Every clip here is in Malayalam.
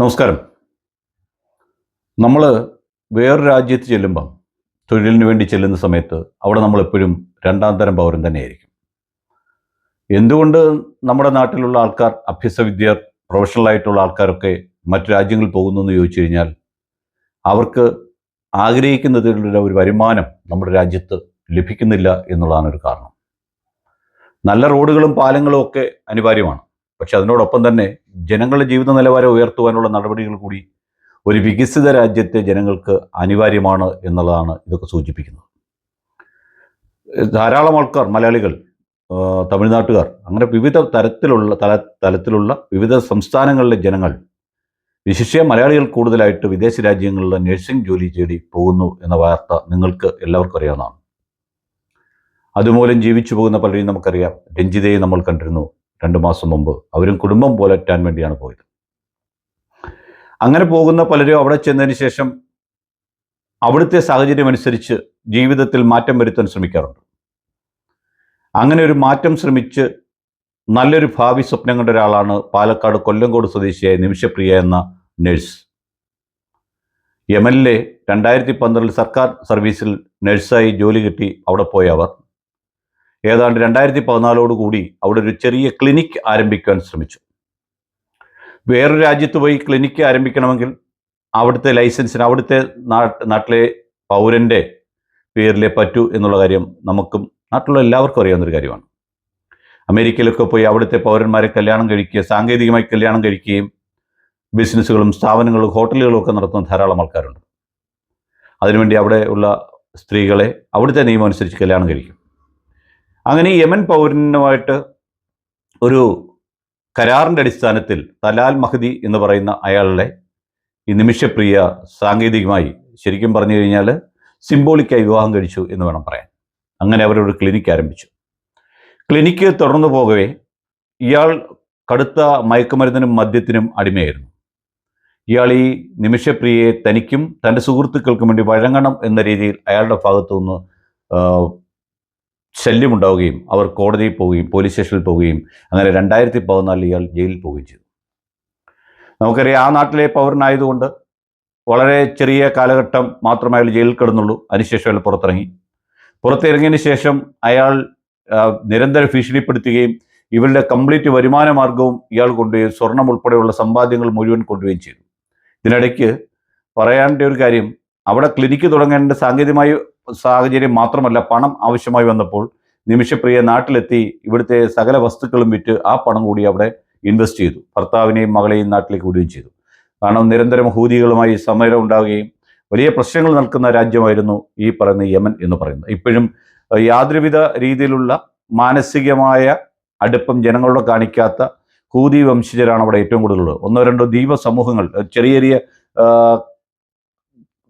നമസ്കാരം. നമ്മൾ വേറൊരു രാജ്യത്ത് ചെല്ലുമ്പം തൊഴിലിന് വേണ്ടി ചെല്ലുന്ന സമയത്ത് അവിടെ നമ്മൾ എപ്പോഴും രണ്ടാം തരം പൗരൻ തന്നെയായിരിക്കും. എന്തുകൊണ്ട് നമ്മുടെ നാട്ടിലുള്ള ആൾക്കാർ അഭ്യസവിദ്യർ പ്രൊഫഷണൽ ആയിട്ടുള്ള ആൾക്കാരൊക്കെ മറ്റു രാജ്യങ്ങളിൽ പോകുന്നു എന്ന് ചോദിച്ചു കഴിഞ്ഞാൽ അവർക്ക് ആഗ്രഹിക്കുന്നതിലുള്ള ഒരു വരുമാനം നമ്മുടെ രാജ്യത്ത് ലഭിക്കുന്നില്ല എന്നുള്ളതാണ് ഒരു കാരണം. നല്ല റോഡുകളും പാലങ്ങളും ഒക്കെ അനിവാര്യമാണ്. പക്ഷെ അതിനോടൊപ്പം തന്നെ ജനങ്ങളുടെ ജീവിത നിലവാരം ഉയർത്തുവാനുള്ള നടപടികൾ കൂടി ഒരു വികസിത രാജ്യത്തെ ജനങ്ങൾക്ക് അനിവാര്യമാണ് എന്നുള്ളതാണ് ഇതൊക്കെ സൂചിപ്പിക്കുന്നത്. ധാരാളം ആൾക്കാർ മലയാളികൾ തമിഴ്നാട്ടുകാർ അങ്ങനെ വിവിധ തരത്തിലുള്ള തല തലത്തിലുള്ള വിവിധ സംസ്ഥാനങ്ങളിലെ ജനങ്ങൾ വിശിഷ്യ മലയാളികൾ കൂടുതലായിട്ട് വിദേശ രാജ്യങ്ങളിലെ നഴ്സിംഗ് ജോലി തേടി പോകുന്നു എന്ന വാർത്ത നിങ്ങൾക്ക് എല്ലാവർക്കും അറിയാവുന്നതാണ്. അതുമൂലം ജീവിച്ചു പോകുന്ന പലരെയും നമുക്കറിയാം. രഞ്ജിതയെ നമ്മൾ കണ്ടിരുന്നു. രണ്ട് മാസം മുമ്പ് അവരും കുടുംബം പോലറ്റാൻ വേണ്ടിയാണ് പോയത്. അങ്ങനെ പോകുന്ന പലരും അവിടെ ചെന്നതിന് ശേഷം അവിടുത്തെ സാഹചര്യം അനുസരിച്ച് ജീവിതത്തിൽ മാറ്റം വരുത്താൻ ശ്രമിക്കാറുണ്ട്. അങ്ങനെ ഒരു മാറ്റം ശ്രമിച്ച് നല്ലൊരു ഭാവി സ്വപ്നം കണ്ട ഒരാളാണ് പാലക്കാട് കൊല്ലങ്കോട് സ്വദേശിയായ നിമിഷപ്രിയ എന്ന നഴ്സ്. എ രണ്ടായിരത്തി പന്ത്രണ്ടിൽ സർക്കാർ സർവീസിൽ നഴ്സായി ജോലി കിട്ടി അവിടെ പോയ അവർ. ഏതാണ്ട് രണ്ടായിരത്തി പതിനാലോട് കൂടി അവിടെ ഒരു ചെറിയ ക്ലിനിക് ആരംഭിക്കാൻ ശ്രമിച്ചു. വേറൊരു രാജ്യത്ത് പോയി ക്ലിനിക്ക് ആരംഭിക്കണമെങ്കിൽ അവിടുത്തെ ലൈസൻസിന് അവിടുത്തെ നാട്ടിലെ പൗരന്റെ പേരിലേ പറ്റൂ എന്നുള്ള കാര്യം നമുക്കും നാട്ടിലുള്ള എല്ലാവർക്കും അറിയാവുന്നൊരു കാര്യമാണ്. അമേരിക്കയിലൊക്കെ പോയി അവിടുത്തെ പൗരന്മാരെ കല്യാണം കഴിക്കുക സാങ്കേതികമായി കല്യാണം കഴിക്കുകയും ബിസിനസ്സുകളും സ്ഥാപനങ്ങളും ഹോട്ടലുകളും ഒക്കെ നടത്തുന്ന ധാരാളം ആൾക്കാരുണ്ട്. അതിനുവേണ്ടി അവിടെ ഉള്ള സ്ത്രീകളെ അവിടുത്തെ നിയമം അനുസരിച്ച് കല്യാണം കഴിക്കും. അങ്ങനെ യമൻ പൗരനുമായിട്ട് ഒരു കരാറിന്റെ അടിസ്ഥാനത്തിൽ തലാൽ മഹദി എന്ന് പറയുന്ന അയാളുടെ ഈ നിമിഷപ്രിയ സാങ്കേതികമായി ശരിക്കും പറഞ്ഞു കഴിഞ്ഞാൽ സിംബോളിക്കായി വിവാഹം കഴിച്ചു എന്ന് വേണം പറയാൻ. അങ്ങനെ അവരൊരു ക്ലിനിക്ക് ആരംഭിച്ചു. ക്ലിനിക്ക് തുടർന്നു പോകവേ ഇയാൾ കടുത്ത മയക്കുമരുന്നിനും മദ്യത്തിനും അടിമയായിരുന്നു. ഇയാൾ ഈ നിമിഷപ്രിയയെ തനിക്കും തന്റെ സുഹൃത്തുക്കൾക്കും വേണ്ടി വഴങ്ങണം എന്ന രീതിയിൽ അയാളുടെ ഭാഗത്തു നിന്ന് ശല്യമുണ്ടാവുകയും അവർ കോടതിയിൽ പോവുകയും പോലീസ് സ്റ്റേഷനിൽ പോവുകയും അങ്ങനെ രണ്ടായിരത്തി പതിനാലിൽ ഇയാൾ ജയിലിൽ പോവുകയും ചെയ്തു. നമുക്കറിയാം ആ നാട്ടിലെ പൗരനായതുകൊണ്ട് വളരെ ചെറിയ കാലഘട്ടം മാത്രമേ അയാൾ ജയിലിൽ കിടന്നുള്ളൂ. അതിനുശേഷം അയാൾ പുറത്തിറങ്ങി. പുറത്തിറങ്ങിയതിന് ശേഷം അയാൾ നിരന്തരം ഭീഷണിപ്പെടുത്തുകയും ഇവരുടെ കംപ്ലീറ്റ് വരുമാന മാർഗവും ഇയാൾ കൊണ്ടുപോയി സ്വർണം ഉൾപ്പെടെയുള്ള സമ്പാദ്യങ്ങൾ മുഴുവൻ കൊണ്ടുപോവുകയും ചെയ്തു. ഇതിനിടയ്ക്ക് പറയേണ്ട ഒരു കാര്യം. അവിടെ ക്ലിനിക്ക് തുടങ്ങേണ്ട സാങ്കേതികമായ സാഹചര്യം മാത്രമല്ല പണം ആവശ്യമായി വന്നപ്പോൾ നിമിഷപ്രിയ നാട്ടിലെത്തി ഇവിടുത്തെ സകല വസ്തുക്കളും വിറ്റ് ആ പണം കൂടി അവിടെ ഇൻവെസ്റ്റ് ചെയ്തു. ഭർത്താവിനെയും മകളെയും നാട്ടിലേക്ക് വിടുകയും ചെയ്തു. കാരണം നിരന്തരം ഹൂതികളുമായി സമരം ഉണ്ടാവുകയും വലിയ പ്രശ്നങ്ങൾ നിൽക്കുന്ന രാജ്യമായിരുന്നു ഈ പറയുന്ന യമൻ എന്ന് പറയുന്നത്. ഇപ്പോഴും യാതൊരുവിധ രീതിയിലുള്ള മാനസികമായ അടുപ്പം ജനങ്ങളോട് കാണിക്കാത്ത ഹൂതി വംശജരാണ് അവിടെ ഏറ്റവും കൂടുതലുള്ളത്. ഒന്നോ രണ്ടോ ദ്വീപ സമൂഹങ്ങൾ ചെറിയ ചെറിയ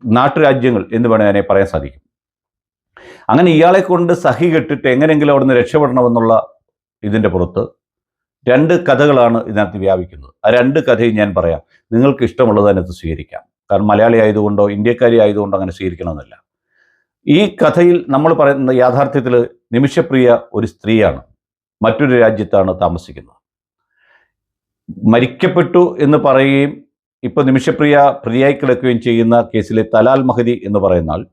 നാട്ടുരാജ്യങ്ങൾ എന്ന് വേണേൽ പറയാൻ സാധിക്കും. അങ്ങനെ ഇയാളെ കൊണ്ട് സഹി കെട്ടിട്ട് എങ്ങനെയെങ്കിലും അവിടുന്ന് രക്ഷപ്പെടണമെന്നുള്ള ഇതിന്റെ പുറത്ത് രണ്ട് കഥകളാണ് ഇതിനകത്ത് വ്യാപിക്കുന്നത്. ആ രണ്ട് കഥയും ഞാൻ പറയാം. നിങ്ങൾക്ക് ഇഷ്ടമുള്ളത് അതിനകത്ത് സ്വീകരിക്കാം. കാരണം മലയാളി ആയതുകൊണ്ടോ ഇന്ത്യക്കാരി ആയതുകൊണ്ടോ അങ്ങനെ സ്വീകരിക്കണമെന്നില്ല. ഈ കഥയിൽ നമ്മൾ പറയുന്ന യാഥാർത്ഥ്യത്തിൽ നിമിഷപ്രിയ ഒരു സ്ത്രീയാണ്. മറ്റൊരു രാജ്യത്താണ് താമസിക്കുന്നത്. മരിക്കപ്പെട്ടു എന്ന് പറയുകയും ഇപ്പോൾ നിമിഷപ്രിയ പ്രതിയായി കിടക്കുകയും ചെയ്യുന്ന കേസിലെ തലാൽ മഹദി എന്ന് പറയുന്ന ആൾ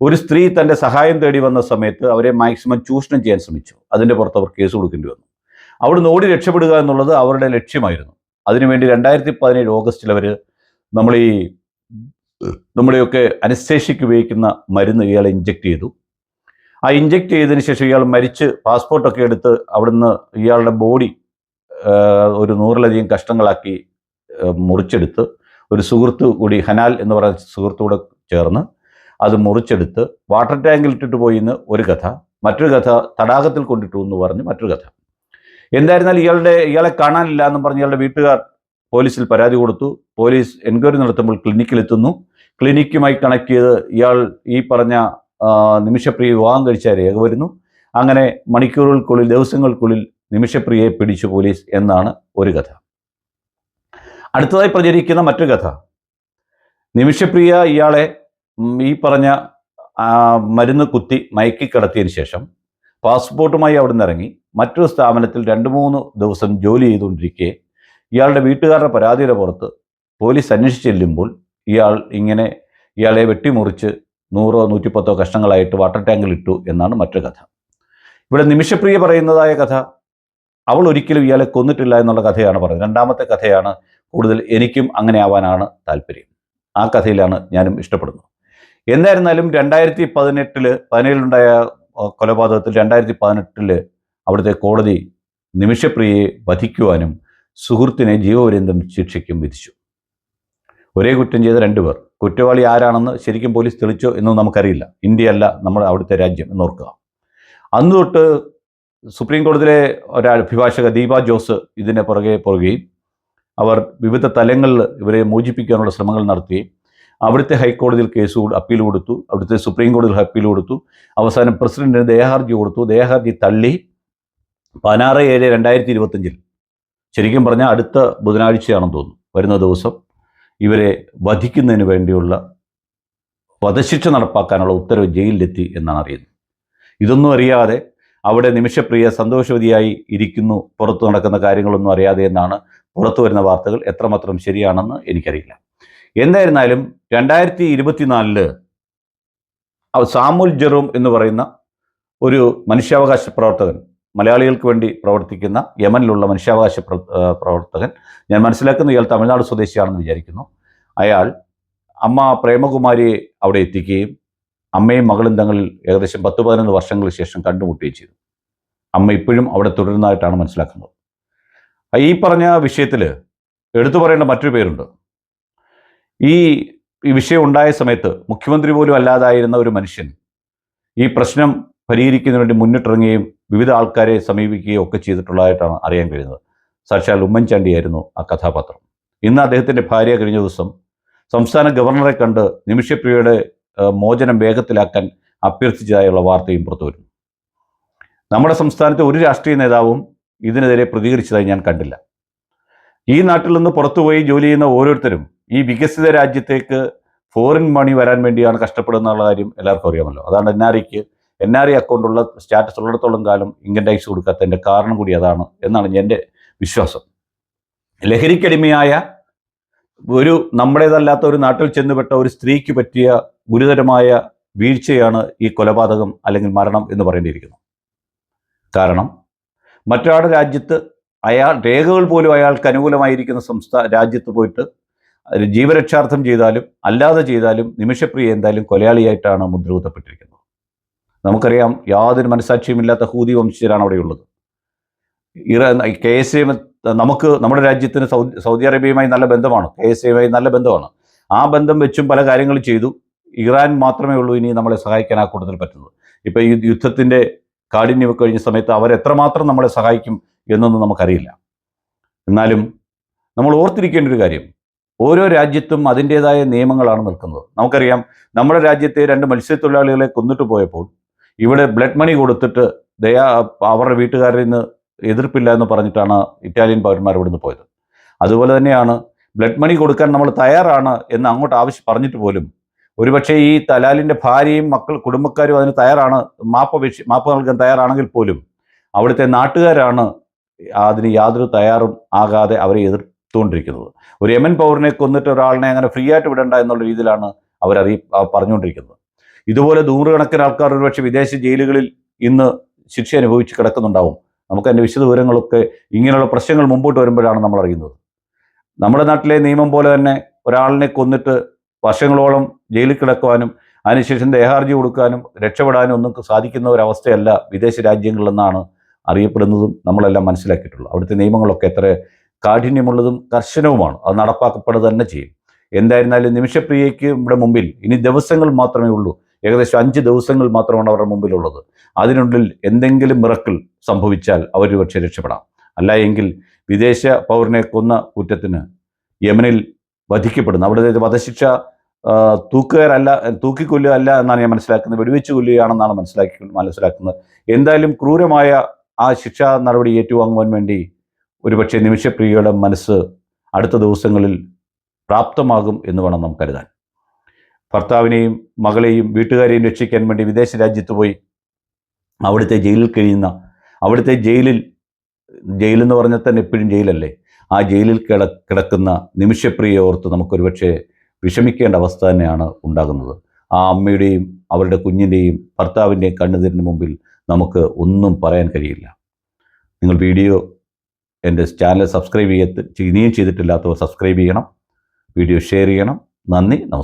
ഒരു സ്ത്രീ തന്റെ സഹായം തേടി വന്ന സമയത്ത് അവരെ മാക്സിമം ചൂഷണം ചെയ്യാൻ ശ്രമിച്ചു. അതിന്റെ പുറത്ത് അവർ കേസ് കൊടുക്കേണ്ടി വന്നു. അവിടുന്ന് ഓടി രക്ഷപ്പെടുക എന്നുള്ളത് അവരുടെ ലക്ഷ്യമായിരുന്നു. അതിനുവേണ്ടി രണ്ടായിരത്തി പതിനേഴ് ഓഗസ്റ്റിൽ അവർ നമ്മൾ ഈ നമ്മുടെയൊക്കെ അനസ്തേഷ്യയ്ക്ക് ഉപയോഗിക്കുന്ന മരുന്ന് ഇയാളെ ഇഞ്ചെക്ട് ചെയ്തു. ആ ഇഞ്ചെക്ട് ചെയ്തതിന് ശേഷം ഇയാൾ മരിച്ച് പാസ്പോർട്ടൊക്കെ എടുത്ത് അവിടുന്ന് ഇയാളുടെ ബോഡി ഒരു നൂറിലധികം കഷ്ണങ്ങളാക്കി ആ, മുറിച്ചെടുത്ത് ഒരു സുഹൃത്തു കൂടി ഹനാൽ എന്ന് പറയുന്ന സുഹൃത്തു കൂടെ ചേർന്ന് അത് മുറിച്ചെടുത്ത് വാട്ടർ ടാങ്കിൽ ഇട്ടിട്ട് പോയി എന്ന് ഒരു കഥ മറ്റൊരു കഥ തടാകത്തിൽ കൊണ്ടിട്ടു എന്ന് പറഞ്ഞ് മറ്റൊരു കഥ. എന്തായിരുന്നാലും ഇയാളുടെ ഇയാളെ കാണാനില്ല എന്ന് പറഞ്ഞ് ഇയാളുടെ വീട്ടുകാർ പോലീസിൽ പരാതി കൊടുത്തു. പോലീസ് എൻക്വയറി നടത്തുമ്പോൾ ക്ലിനിക്കിൽ എത്തുന്നു ക്ലിനിക്കുമായി കണക്ട് ചെയ്ത് ഇയാൾ ഈ പറഞ്ഞ നിമിഷപ്രിയ വിവാഹം കഴിച്ച രേഖ വരുന്നു. അങ്ങനെ മണിക്കൂറുകൾക്കുള്ളിൽ ദിവസങ്ങൾക്കുള്ളിൽ നിമിഷപ്രിയയെ പിടിച്ചു പോലീസ് എന്നാണ് ഒരു കഥ. അടുത്തതായി പ്രചരിക്കുന്ന മറ്റൊരു കഥ. നിമിഷപ്രിയ ഇയാളെ ഈ പറഞ്ഞ മരുന്ന് കുത്തി മയക്കി കിടത്തിയതിന് ശേഷം പാസ്പോർട്ടുമായി അവിടെ നിന്ന് ഇറങ്ങി മറ്റൊരു സ്ഥാപനത്തിൽ രണ്ട് മൂന്ന് ദിവസം ജോലി ചെയ്തുകൊണ്ടിരിക്കെ ഇയാളുടെ വീട്ടുകാരുടെ പരാതിയുടെ പുറത്ത് പോലീസ് അന്വേഷിച്ച് ചെല്ലുമ്പോൾ ഇയാൾ ഇങ്ങനെ ഇയാളെ വെട്ടിമുറിച്ച് നൂറോ നൂറ്റിപ്പത്തോ കഷ്ണങ്ങളായിട്ട് വാട്ടർ ടാങ്കിൽ ഇട്ടു എന്നാണ് മറ്റൊരു കഥ. ഇവിടെ നിമിഷപ്രിയ പറയുന്നതായ കഥ അവൾ ഒരിക്കലും ഇയാളെ കൊന്നിട്ടില്ല എന്നുള്ള കഥയാണ് പറയുന്നത്. രണ്ടാമത്തെ കഥയാണ് കൂടുതൽ എനിക്കും അങ്ങനെ ആവാനാണ് താല്പര്യം. ആ കഥയിലാണ് ഞാനും ഇഷ്ടപ്പെടുന്നത്. എന്തായിരുന്നാലും രണ്ടായിരത്തി പതിനെട്ടിൽ പതിനേഴിലുണ്ടായ കൊലപാതകത്തിൽ രണ്ടായിരത്തി പതിനെട്ടിൽ അവിടുത്തെ കോടതി നിമിഷപ്രിയയെ വധിക്കുവാനും സുഹൃത്തിനെ ജീവപര്യന്തം ശിക്ഷയ്ക്കും വിധിച്ചു. ഒരേ കുറ്റം ചെയ്ത രണ്ടുപേർ കുറ്റവാളി ആരാണെന്ന് ശരിക്കും പോലീസ് തെളിച്ചോ എന്നൊന്നും നമുക്കറിയില്ല. ഇന്ത്യ അല്ല നമ്മുടെ അവിടുത്തെ രാജ്യം എന്നോർക്കുക. അന്ന് തൊട്ട് സുപ്രീം കോടതിയിലെ ഒരു അഭിഭാഷക ദീപ ജോസ് ഇതിനെ പുറകെ പുറകെയും അവർ വിവിധ തലങ്ങളിൽ ഇവരെ മോചിപ്പിക്കാനുള്ള ശ്രമങ്ങൾ നടത്തുകയും അവിടുത്തെ ഹൈക്കോടതിയിൽ കേസ് അപ്പീൽ കൊടുത്തു. അവിടുത്തെ സുപ്രീം കോടതിയിൽ അപ്പീൽ കൊടുത്തു. അവസാനം പ്രസിഡന്റിന് ദേഹാർജി കൊടുത്തു. ദേഹാർജി തള്ളി പതിനാറ് ഏഴ് രണ്ടായിരത്തി ഇരുപത്തഞ്ചിൽ ശരിക്കും പറഞ്ഞാൽ അടുത്ത ബുധനാഴ്ചയാണെന്ന് തോന്നുന്നു. വരുന്ന ദിവസം ഇവരെ വധിക്കുന്നതിന് വേണ്ടിയുള്ള വധശിക്ഷ നടപ്പാക്കാനുള്ള ഉത്തരവ് ജയിലിലെത്തി എന്നാണ് അറിയുന്നത്. ഇതൊന്നും അറിയാതെ അവിടെ നിമിഷപ്രിയ സന്തോഷവതിയായി ഇരിക്കുന്നു. പുറത്തു നടക്കുന്ന കാര്യങ്ങളൊന്നും അറിയാതെ എന്നാണ് പുറത്തു വരുന്ന വാർത്തകൾ എത്രമാത്രം ശരിയാണെന്ന് എനിക്കറിയില്ല. എന്തായിരുന്നാലും രണ്ടായിരത്തി ഇരുപത്തിനാലിൽ സാമുൽ ജെറൂം എന്ന് പറയുന്ന ഒരു മനുഷ്യാവകാശ പ്രവർത്തകൻ മലയാളികൾക്ക് വേണ്ടി പ്രവർത്തിക്കുന്ന യമനിലുള്ള മനുഷ്യാവകാശ പ്രവർത്തകൻ ഞാൻ മനസ്സിലാക്കുന്ന ഇയാൾ തമിഴ്നാട് സ്വദേശിയാണെന്ന് വിചാരിക്കുന്നു. അയാൾ അമ്മ പ്രേമകുമാരിയെ അവിടെ എത്തിക്കുകയും അമ്മയും മകളും തങ്ങളിൽ ഏകദേശം പത്ത് പതിനൊന്ന് വർഷങ്ങൾക്ക് ശേഷം കണ്ടുമുട്ടുകയും ചെയ്തു. അമ്മ ഇപ്പോഴും അവിടെ തുടരുന്നതായിട്ടാണ് മനസ്സിലാക്കുന്നത്. ഈ പറഞ്ഞ വിഷയത്തിൽ എടുത്തു പറയേണ്ട മറ്റൊരു പേരുണ്ട്. ഈ ഈ വിഷയം ഉണ്ടായ സമയത്ത് മുഖ്യമന്ത്രി പോലും അല്ലാതായിരുന്ന ഒരു മനുഷ്യൻ ഈ പ്രശ്നം പരിഹരിക്കുന്നതിന് വേണ്ടി മുന്നിട്ടിറങ്ങുകയും വിവിധ ആൾക്കാരെ സമീപിക്കുകയും ഒക്കെ ചെയ്തിട്ടുള്ളതായിട്ടാണ് അറിയാൻ കഴിയുന്നത്. സാക്ഷാൽ ഉമ്മൻചാണ്ടിയായിരുന്നു ആ കഥാപാത്രം. ഇന്ന് അദ്ദേഹത്തിന്റെ ഭാര്യ കഴിഞ്ഞ ദിവസം സംസ്ഥാന ഗവർണറെ കണ്ട് നിമിഷപ്രിയയുടെ മോചനം വേഗത്തിലാക്കാൻ അഭ്യർത്ഥിച്ചതായുള്ള വാർത്തയും പുറത്തു വരുന്നു. നമ്മുടെ സംസ്ഥാനത്തെ ഒരു രാഷ്ട്രീയ നേതാവും ഇതിനെതിരെ പ്രതികരിച്ചതായി ഞാൻ കണ്ടില്ല. ഈ നാട്ടിൽ നിന്ന് പുറത്തുപോയി ജോലി ചെയ്യുന്ന ഓരോരുത്തരും ഈ വികസിത രാജ്യത്തേക്ക് ഫോറിൻ മണി വരാൻ വേണ്ടിയാണ് കഷ്ടപ്പെടുന്നുള്ള കാര്യം എല്ലാവർക്കും അറിയാമല്ലോ. അതാണ് എൻ ആർ ഐക്ക് എൻ ആർ ഐ അക്കൗണ്ടുള്ള സ്റ്റാറ്റസ് ഉള്ളിടത്തോളം കാലം ഇൻകം ടാക്സ് കൊടുക്കാത്തതിന്റെ കാരണം കൂടി അതാണ് എന്നാണ് എന്റെ വിശ്വാസം. ലഹരിക്കടിമയായ ഒരു നമ്മുടേതല്ലാത്ത ഒരു നാട്ടിൽ ചെന്നുപെട്ട ഒരു സ്ത്രീക്ക് പറ്റിയ ഗുരുതരമായ വീഴ്ചയാണ് ഈ കൊലപാതകം അല്ലെങ്കിൽ മരണം എന്ന് പറയേണ്ടിയിരിക്കുന്നു. കാരണം മറ്റൊരാളുടെ രാജ്യത്ത് അയാൾ രേഖകൾ പോലും അയാൾക്ക് അനുകൂലമായിരിക്കുന്ന സംസ്ഥാന രാജ്യത്ത് പോയിട്ട് ജീവരക്ഷാർത്ഥം ചെയ്താലും അല്ലാതെ ചെയ്താലും നിമിഷപ്രിയ എന്തായാലും കൊലയാളിയായിട്ടാണ് മുദ്രകുത്തപ്പെട്ടിരിക്കുന്നത്. നമുക്കറിയാം യാതൊരു മനസാക്ഷിയുമില്ലാത്ത ഹൂതി വംശജരാണ് അവിടെയുള്ളത് ഇറ കെ എസ് എ നമുക്ക് നമ്മുടെ രാജ്യത്തിന് സൗദി സൗദി അറേബ്യയുമായി നല്ല ബന്ധമാണ്. കെ എസ് എയുമായി നല്ല ബന്ധമാണ്. ആ ബന്ധം വെച്ചും പല കാര്യങ്ങളും ചെയ്തു. ഇറാൻ മാത്രമേ ഉള്ളൂ ഇനി നമ്മളെ സഹായിക്കാൻ ആ കൂട്ടത്തിൽ പറ്റുന്നത്. ഇപ്പോൾ ഈ യുദ്ധത്തിന്റെ കാഠിന്യമൊക്കെ കഴിഞ്ഞ സമയത്ത് അവരെത്രമാത്രം നമ്മളെ സഹായിക്കും എന്നൊന്നും നമുക്കറിയില്ല. എന്നാലും നമ്മൾ ഓർത്തിരിക്കേണ്ട ഒരു കാര്യം. ഓരോ രാജ്യത്തും അതിന്റെതായ നിയമങ്ങളാണ് നിൽക്കുന്നത്. നമുക്കറിയാം നമ്മുടെ രാജ്യത്തെ രണ്ട് മത്സ്യത്തൊഴിലാളികളെ കൊന്നിട്ട് പോയപ്പോൾ ഇവിടെ ബ്ലഡ് മണി കൊടുത്തിട്ട് ദയാ അവരുടെ വീട്ടുകാരിൽ നിന്ന് എതിർപ്പില്ല എന്ന് പറഞ്ഞിട്ടാണ് ഇറ്റാലിയൻ പൗരന്മാർ ഇവിടുന്ന് പോയത്. അതുപോലെ തന്നെയാണ് ബ്ലഡ് മണി കൊടുക്കാൻ നമ്മൾ തയ്യാറാണ് എന്ന് അങ്ങോട്ട് ആവശ്യം പറഞ്ഞിട്ട് പോലും ഒരുപക്ഷെ ഈ തലാലിന്റെ ഭാര്യയും മക്കൾ കുടുംബക്കാരും അതിന് തയ്യാറാണ് മാപ്പ് അപേക്ഷ മാപ്പ് നൽകാൻ തയ്യാറാണെങ്കിൽ പോലും അവിടുത്തെ നാട്ടുകാരാണ് അതിന് യാതൊരു തയ്യാറും ആകാതെ അവരെ എതിർത്തുകൊണ്ടിരിക്കുന്നത് ഒരു യമൻ പൗരനെ കൊന്നിട്ട് ഒരാളിനെ അങ്ങനെ ഫ്രീ ആയിട്ട് വിടണ്ട എന്നുള്ള രീതിയിലാണ് അവരറി പറഞ്ഞുകൊണ്ടിരിക്കുന്നത്. ഇതുപോലെ നൂറുകണക്കിന് ആൾക്കാർ ഒരുപക്ഷെ വിദേശ ജയിലുകളിൽ ഇന്ന് ശിക്ഷ അനുഭവിച്ച് കിടക്കുന്നുണ്ടാവും. നമുക്ക് അതിന്റെ വിശദ വിവരങ്ങളൊക്കെ ഇങ്ങനെയുള്ള പ്രശ്നങ്ങൾ മുമ്പോട്ട് വരുമ്പോഴാണ് നമ്മൾ അറിയുന്നത്. നമ്മുടെ നാട്ടിലെ നിയമം പോലെ തന്നെ ഒരാളിനെ കൊന്നിട്ട് വർഷങ്ങളോളം ജയിലിൽ കിടക്കുവാനും അതിനുശേഷം ദേഹാർജി കൊടുക്കാനും രക്ഷപ്പെടാനും ഒന്നും സാധിക്കുന്ന ഒരവസ്ഥയല്ല വിദേശ രാജ്യങ്ങളിലെന്നാണ് അറിയപ്പെടുന്നതും നമ്മളെല്ലാം മനസ്സിലാക്കിയിട്ടുള്ളത്. അവിടുത്തെ നിയമങ്ങളൊക്കെ എത്ര കാഠിന്യമുള്ളതും കർശനവുമാണ്. അത് നടപ്പാക്കപ്പെടുക തന്നെ ചെയ്യും. എന്തായിരുന്നാലും നിമിഷപ്രിയയ്ക്ക് ഇവിടെ മുമ്പിൽ ഇനി ദിവസങ്ങൾ മാത്രമേ ഉള്ളൂ. ഏകദേശം അഞ്ച് ദിവസങ്ങൾ മാത്രമാണ് അവരുടെ മുമ്പിലുള്ളത്. അതിനുള്ളിൽ എന്തെങ്കിലും മിറക്കിൾ സംഭവിച്ചാൽ അവർ പക്ഷെ രക്ഷപ്പെടാം. അല്ല എങ്കിൽ വിദേശ പൗരനെ കൊന്ന കുറ്റത്തിന് യമനിൽ വധിക്കപ്പെടുന്നു അവിടുത്തെ വധശിക്ഷ തൂക്കുകാരല്ല തൂക്കിക്കൊല്ലുക അല്ല എന്നാണ് ഞാൻ മനസ്സിലാക്കുന്നത്. വെടിവെച്ച് കൊല്ലുകയാണെന്നാണ് മനസ്സിലാക്കി മനസ്സിലാക്കുന്നത്. എന്തായാലും ക്രൂരമായ ആ ശിക്ഷാ നടപടി ഏറ്റുവാങ്ങുവാൻ വേണ്ടി ഒരുപക്ഷെ നിമിഷപ്രിയയുടെ മനസ്സ് അടുത്ത ദിവസങ്ങളിൽ പ്രാപ്തമാകും എന്ന് വേണം നാം കരുതാൻ. ഭർത്താവിനെയും മകളെയും വീട്ടുകാരെയും രക്ഷിക്കാൻ വേണ്ടി വിദേശ രാജ്യത്ത് പോയി അവിടുത്തെ ജയിലിൽ കഴിയുന്ന അവിടുത്തെ ജയിലിൽ ജയിലെന്ന് പറഞ്ഞാൽ തന്നെ എപ്പോഴും ജയിലല്ലേ? ആ ജയിലിൽ കിട കിടക്കുന്ന നിമിഷപ്രിയ ഓർത്ത് നമുക്കൊരുപക്ഷെ വിഷമിക്കേണ്ട അവസ്ഥ തന്നെയാണ് ഉണ്ടാകുന്നത്. ആ അമ്മയുടെയും അവരുടെ കുഞ്ഞിന്റെയും ഭർത്താവിന്റെയും കണ്ണുതിരിന് മുമ്പിൽ നമുക്ക് ഒന്നും പറയാൻ കഴിയില്ല. നിങ്ങൾ വീഡിയോ എന്റെ ചാനൽ സബ്സ്ക്രൈബ് ചെയ്യ ഇനിയും ചെയ്തിട്ടില്ലാത്തവർ സബ്സ്ക്രൈബ് ചെയ്യണം. വീഡിയോ ഷെയർ ചെയ്യണം. നന്ദി നമസ്കാരം